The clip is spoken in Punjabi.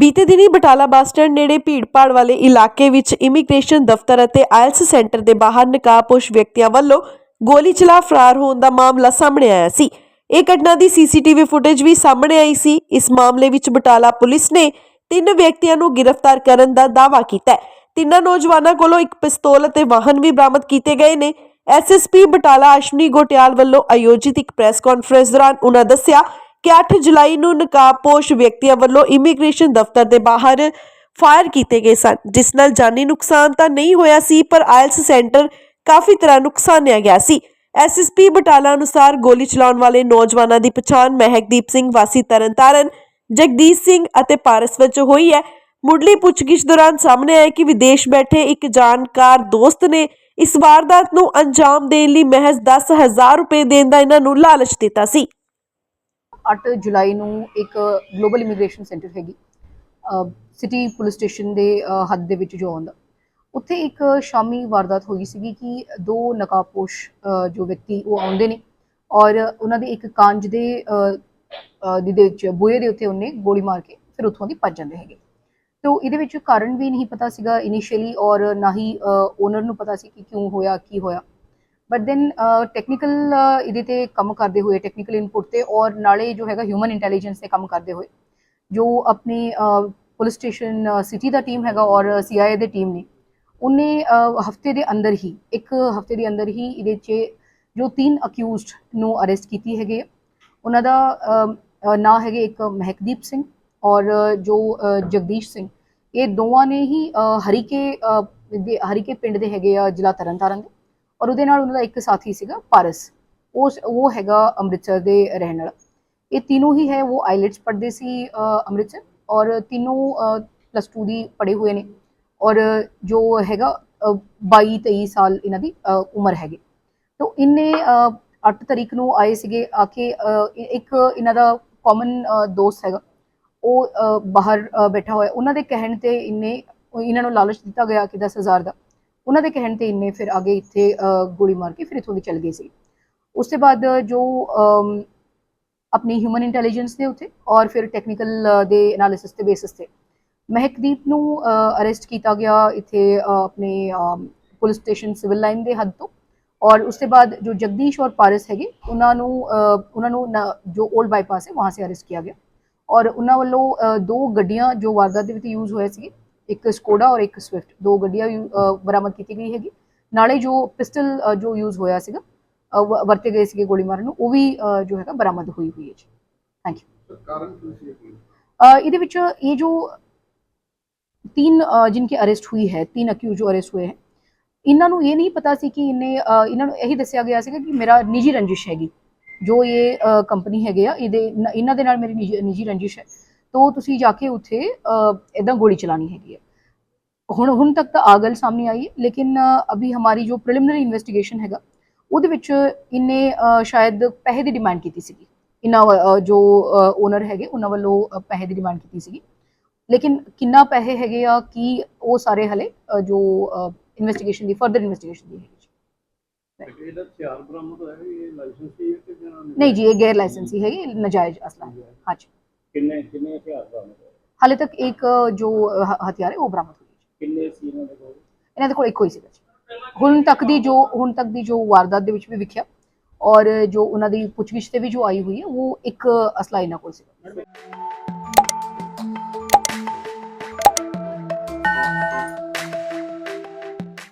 ਬੀਤੇ ਦਿਨੀ ਬਟਾਲਾ ਬੱਸ ਸਟੈਂਡ ਨੇੜੇ ਭੀੜਪਾੜ ਵਾਲੇ ਇਲਾਕੇ ਵਿੱਚ ਇਮੀਗ੍ਰੇਸ਼ਨ ਦਫ਼ਤਰ ਅਤੇ ਆਇਲਸ ਸੈਂਟਰ ਦੇ ਬਾਹਰ ਨਕਾਬਪੋਸ਼ ਵਿਅਕਤੀਆਂ ਵੱਲੋਂ ਗੋਲੀ ਚਲਾ ਫਰਾਰ ਹੋਣ ਦਾ ਮਾਮਲਾ ਸਾਹਮਣੇ ਆਇਆ ਸੀ। ਇਹ ਘਟਨਾ ਦੀ ਸੀਸੀਟੀਵੀ ਫੁਟੇਜ ਵੀ ਸਾਹਮਣੇ ਆਈ ਸੀ। ਇਸ ਮਾਮਲੇ ਵਿੱਚ ਬਟਾਲਾ ਪੁਲਿਸ ਨੇ ਤਿੰਨ ਵਿਅਕਤੀਆਂ ਨੂੰ ਗ੍ਰਿਫਤਾਰ ਕਰਨ ਦਾ ਦਾਅਵਾ ਕੀਤਾ ਹੈ। ਤਿੰਨਾਂ ਨੌਜਵਾਨਾਂ ਕੋਲੋਂ ਇੱਕ ਪਿਸਤੌਲ ਅਤੇ ਵਾਹਨ ਵੀ ਬਰਾਮਦ ਕੀਤੇ ਗਏ ਨੇ। ਐਸਐਸਪੀ ਬਟਾਲਾ ਅਸ਼ਵਨੀ ਗੋਟਿਆਲ ਵੱਲੋਂ ਆਯੋਜਿਤ ਇੱਕ ਪ੍ਰੈਸ ਕਾਨਫਰੰਸ ਦੌਰਾਨ ਉਨ੍ਹਾਂ ਦੱਸਿਆ ਕਿ 8 ਜੁਲਾਈ ਨੂੰ ਨਕਾਬਪੋਸ਼ ਵਿਅਕਤੀਆਂ ਵੱਲੋਂ ਇਮੀਗ੍ਰੇਸ਼ਨ ਦਫ਼ਤਰ ਦੇ ਬਾਹਰ ਫਾਇਰ ਕੀਤੇ ਗਏ ਸਨ, ਜਿਸ ਨਾਲ ਜਾਨੀ ਨੁਕਸਾਨ ਤਾਂ ਨਹੀਂ ਹੋਇਆ ਸੀ, ਪਰ ਆਇਲਸ ਸੈਂਟਰ ਕਾਫੀ ਤਰ੍ਹਾਂ ਨੁਕਸਾਨਿਆ ਗਿਆ ਸੀ। ਐਸਐਸਪੀ ਬਟਾਲਾ ਅਨੁਸਾਰ ਗੋਲੀ ਚਲਾਉਣ ਵਾਲੇ ਨੌਜਵਾਨਾਂ ਦੀ ਪਛਾਣ ਮਹਿਕਦੀਪ ਸਿੰਘ, ਵਾਸੀ ਤਰਨਤਾਰਨ, ਜਗਦੀਸ਼ ਸਿੰਘ ਅਤੇ ਪਾਰਸ ਵਜੋਂ ਹੋਈ ਹੈ। ਮੁੱਢਲੀ ਪੁੱਛਗਿੱਛ ਦੌਰਾਨ ਸਾਹਮਣੇ ਆਇਆ ਕਿ ਵਿਦੇਸ਼ ਬੈਠੇ ਇੱਕ ਜਾਣਕਾਰ ਦੋਸਤ ਨੇ ਇਸ ਵਾਰਦਾਤ ਨੂੰ ਅੰਜਾਮ ਦੇਣ ਲਈ ਮਹਿਜ਼ 10000 ਰੁਪਏ ਦੇਣ ਦਾ ਇਹਨਾਂ ਨੂੰ ਲਾਲਚ ਦਿੱਤਾ ਸੀ। 8 ਜੁਲਾਈ ਨੂੰ ਇੱਕ ਗਲੋਬਲ ਇਮੀਗ੍ਰੇਸ਼ਨ ਸੈਂਟਰ ਹੈਗੀ। ਸਿਟੀ ਪੁਲਿਸ ਸਟੇਸ਼ਨ ਦੇ ਹੱਦ ਦੇ ਵਿੱਚ ਜੋ ਆਉਂਦਾ। ਉੱਥੇ ਇੱਕ ਸ਼ਾਮੀ ਵਾਰਦਾਤ ਹੋਈ ਸੀਗੀ ਕਿ ਦੋ ਨਕਾਬਪੋਸ਼ ਜੋ ਵਿਅਕਤੀ ਉਹ ਆਉਂਦੇ ਨੇ ਔਰ ਉਹਨਾਂ ਦੇ ਇੱਕ ਕਾਂਜ ਦੇ ਦੇ ਵਿੱਚ ਬੂਹੇ ਦੇ ਉੱਤੇ ਉਹਨੇ ਗੋਲੀ ਮਾਰ ਕੇ ਫਿਰ ਉੱਥੋਂ ਦੀ ਭੱਜ ਜਾਂਦੇ ਹੈਗੇ। ਤੋ ਇਹਦੇ ਵਿੱਚ ਕਾਰਨ ਵੀ ਨਹੀਂ ਪਤਾ ਸੀਗਾ ਇਨੀਸ਼ੀਅਲੀ ਔਰ ਨਾ ਹੀ ਓਨਰ ਨੂੰ ਪਤਾ ਸੀ ਕਿ ਕਿਉਂ ਹੋਇਆ, ਕੀ ਹੋਇਆ। ਬਟ ਦੈਨ ਟੈਕਨੀਕਲ ਇਹਦੇ ਤੇ ਕੰਮ ਕਰਦੇ ਹੋਏ ਟੈਕਨੀਕਲ ਇਨਪੁਟ ਤੇ, ਔਰ ਨਾਲੇ ਜੋ ਹੈਗਾ ਹਿਊਮਨ ਇੰਟੈਲੀਜੈਂਸ ਤੇ ਕੰਮ ਕਰਦੇ ਹੋਏ, ਜੋ ਆਪਣੀ ਪੁਲਿਸ ਸਟੇਸ਼ਨ ਸਿਟੀ ਦਾ ਟੀਮ ਹੈਗਾ ਔਰ ਸੀਆਈਏ ਦੇ ਟੀਮ ਨੇ, ਉਹਨੇ ਹਫ਼ਤੇ ਦੇ ਅੰਦਰ ਹੀ, ਇੱਕ ਹਫ਼ਤੇ ਦੇ ਅੰਦਰ ਹੀ ਇਹਦੇ 'ਚ ਜੋ ਤਿੰਨ ਅਕਿਊਜ਼ਡ ਨੂੰ ਅਰੈਸਟ ਕੀਤੀ ਹੈਗੇ ਆ। ਉਹਨਾਂ ਦਾ ਨਾਂ ਹੈਗੇ ਇੱਕ ਮਹਿਕਦੀਪ ਸਿੰਘ ਔਰ ਜੋ ਜਗਦੀਸ਼ ਸਿੰਘ, ਇਹ ਦੋਵਾਂ ਨੇ ਹੀ ਹਰੀਕੇ ਹਰੀਕੇ ਪਿੰਡ ਦੇ ਹੈਗੇ ਆ ਜ਼ਿਲ੍ਹਾ ਤਰਨਤਾਰਨ ਦੇ ਔਰ ਉਹਦੇ ਨਾਲ ਉਹਨਾਂ ਦਾ ਇੱਕ ਸਾਥੀ ਸੀਗਾ ਪਾਰਸ। ਉਸ ਉਹ ਹੈਗਾ ਅੰਮ੍ਰਿਤਸਰ ਦੇ ਰਹਿਣ ਵਾਲਾ। ਇਹ ਤਿੰਨੋਂ ਹੀ ਹੈ ਉਹ ਆਈਲੈਟਸ ਪੜ੍ਹਦੇ ਸੀ ਅੰਮ੍ਰਿਤਸਰ। ਔਰ ਤਿੰਨੋਂ ਪਲੱਸ 2 ਦੀ ਪੜ੍ਹੇ ਹੋਏ ਨੇ। ਔਰ ਜੋ ਹੈਗਾ ਅ, 22 23 ਸਾਲ ਇਹਨਾਂ ਦੀ ਉਮਰ ਹੈਗੀ। ਤੋ ਇਹਨੇ 8 ਤਰੀਕ ਨੂੰ ਆਏ ਸੀਗੇ ਆ ਕੇ ਇੱਕ ਇਹਨਾਂ ਦਾ ਕਾਮਨ ਦੋਸਤ ਹੈਗਾ। ਉਹ ਬਾਹਰ ਬੈਠਾ ਹੋਇਆ। ਉਹਨਾਂ ਦੇ ਕਹਿਣ ਤੇ ਇਹਨੇ ਇਹਨਾਂ ਨੂੰ ਲਾਲਚ ਦਿੱਤਾ ਗਿਆ ਕਿ 10000 ਦਾ। ਉਹਨਾਂ ਦੇ ਕਹਿਣ ਤੇ ਇੰਨੇ ਫਿਰ ਅੱਗੇ ਇੱਥੇ ਗੋਲੀ ਮਾਰ ਕੇ ਫਿਰ ਇੱਥੋਂ ਦੇ ਚਲ ਗਏ ਸੀ। ਉਸ ਤੋਂ ਬਾਅਦ ਜੋ ਆਪਣੀ ਹਿਊਮਨ ਇੰਟੈਲੀਜੈਂਸ ਦੇ ਉੱਤੇ ਔਰ ਫਿਰ ਟੈਕਨੀਕਲ ਦੇ ਐਨਾਲਿਸਿਸ ਤੇ ਬੇਸਿਸ ਤੇ ਮਹਿਕਦੀਪ ਨੂੰ ਅਰੈਸਟ ਕੀਤਾ ਗਿਆ ਇੱਥੇ ਆਪਣੇ ਪੁਲਿਸ ਸਟੇਸ਼ਨ ਸਿਵਲ ਲਾਈਨ ਦੇ ਹੱਦ ਤੋਂ। ਔਰ ਉਸ ਤੋਂ ਬਾਅਦ ਜੋ ਜਗਦੀਸ਼ ਔਰ ਪਾਰਸ ਹੈਗੇ, ਉਹਨਾਂ ਨੂੰ ਉਹਨਾਂ ਨੂੰ ਜੋ 올ਡ ਬਾਈਪਾਸ ਹੈ, ਵਹਾਂ ਸੇ ਅਰੈਸਟ ਕੀਤਾ ਗਿਆ। ਔਰ ਉਹਨਾਂ ਵੱਲੋਂ ਦੋ ਗੱਡੀਆਂ ਜੋ ਵਾਰਦਾਤ ਦੇ ਵਿੱਚ ਯੂਜ਼ ਹੋਏ ਸੀ ਇੱਕ ਸਕੋਡਾ ਔਰ ਇੱਕ ਸਵਿਫਟ ਦੋ ਗੱਡੀਆਂ ਬਰਾਮਦ ਕੀਤੀ ਗਈ ਹੈਗੀ। ਨਾਲੇ ਜੋ ਪਿਸਟਲ ਜੋ ਯੂਜ਼ ਹੋਇਆ ਸੀਗਾ ਵਰਤੇ ਗਏ ਸੀਗੇ ਗੋਲੀ ਮਾਰਨ ਨੂੰ ਉਹ ਵੀ ਜੋ ਹੈਗਾ ਬਰਾਮਦ ਹੋਈ ਹੋਈ ਹੈ ਜੀ। ਥੈਂਕ ਯੂ ਇਹਦੇ ਵਿੱਚ ਇਹ ਜੋ ਤਿੰਨ ਜਿਨਕੀ ਅਰੈਸਟ ਹੋਈ ਹੈ ਤਿੰਨ ਅਕਿਊਜ਼ ਜੋ ਅਰੈਸਟ ਹੋਏ ਹੈ ਇਹਨਾਂ ਨੂੰ ਇਹ ਨਹੀਂ ਪਤਾ ਸੀ ਕਿ ਇਹਨੇ ਇਹਨਾਂ ਨੂੰ ਇਹੀ ਦੱਸਿਆ ਗਿਆ ਸੀਗਾ ਕਿ ਮੇਰਾ ਨਿੱਜੀ ਰੰਜਿਸ਼ ਹੈਗੀ। ਜੋ ਇਹ ਕੰਪਨੀ ਹੈਗੇ ਆ ਇਹਦੇ ਇਹਨਾਂ ਦੇ ਨਾਲ ਮੇਰੀ ਨਿੱਜੀ ਰੰਜਿਸ਼ ਹੈ। ਤੋ ਤੁਸੀਂ ਜਾ ਕੇ ਉੱਥੇ ਇਦਾਂ ਗੋਲੀ ਚਲਾਣੀ ਹੈਗੀ ਹੈ। ਹੁਣ ਹੁਣ ਤੱਕ ਤਾਂ ਆ ਗੱਲ ਸਾਹਮਣੇ ਆਈ ਹੈ ਲੇਕਿਨ ਅਭੀ ਹਮਾਰੀ ਜੋ ਪ੍ਰੀਲਿਮਿਨਰੀ ਇਨਵੈਸਟੀਗੇਸ਼ਨ ਹੈਗਾ ਉਹਦੇ ਵਿੱਚ ਇਹਨੇ ਸ਼ਾਇਦ ਪੈਸੇ ਦੀ ਡਿਮਾਂਡ ਕੀਤੀ ਸੀਗੀ। ਇਹਨਾਂ ਜੋ ਓਨਰ ਹੈਗੇ ਉਹਨਾਂ ਵੱਲੋਂ ਪੈਸੇ ਦੀ ਡਿਮਾਂਡ ਕੀਤੀ ਸੀਗੀ। ਲੇਕਿਨ ਕਿੰਨਾ ਪੈਸੇ ਹੈਗੇ ਆ ਕੀ ਉਹ ਸਾਰੇ ਹਲੇ ਜੋ ਇਨਵੈਸਟੀਗੇਸ਼ਨ ਦੀ ਫਰਦਰ ਇਨਵੈਸਟੀਗੇਸ਼ਨ ਦੀ ਹੈਗੀ ਨਹੀਂ ਜੀ ਇਹ ਗੈਰ ਲਾਇਸੈਂਸੀ ਹੈਗੀ ਨਜਾਇਜ਼ ਅਸਲਾ ਹਾਂਜੀ ਕਿੰਨੇ ਕਿੰਨੇ ਹਥਿਆਰ ਬਰਾਮਦ ਹੋਏ? ਹਾਲੇ ਤੱਕ ਇੱਕ ਜੋ ਹ- ਹਥਿਆਰ ਹੈ ਉਹ ਬਰਾਮਦ ਹੋਈ ਹੈ ਕਿੰਨੇ ਸੀ ਇਹਨਾਂ ਦੇ ਕੋਲ? ਇਹਨਾਂ ਦੇ ਕੋਲ ਇੱਕੋ ਹੀ ਸੀਗਾ ਜੀ। ਹੁਣ ਤੱਕ ਦੀ ਜੋ ਹੁਣ ਤੱਕ ਦੀ ਜੋ ਵਾਰਦਾਤ ਦੇ ਵਿੱਚ ਵੀ ਵਿਖਿਆ ਔਰ ਜੋ ਉਹਨਾਂ ਦੀ ਪੁੱਛਗਿੱਛ ਤੇ ਵੀ ਜੋ ਆਈ ਹੋਈ ਹੈ ਉਹ ਇੱਕ ਅਸਲਾ ਇਹਨਾਂ ਕੋਲ ਸੀਗਾ।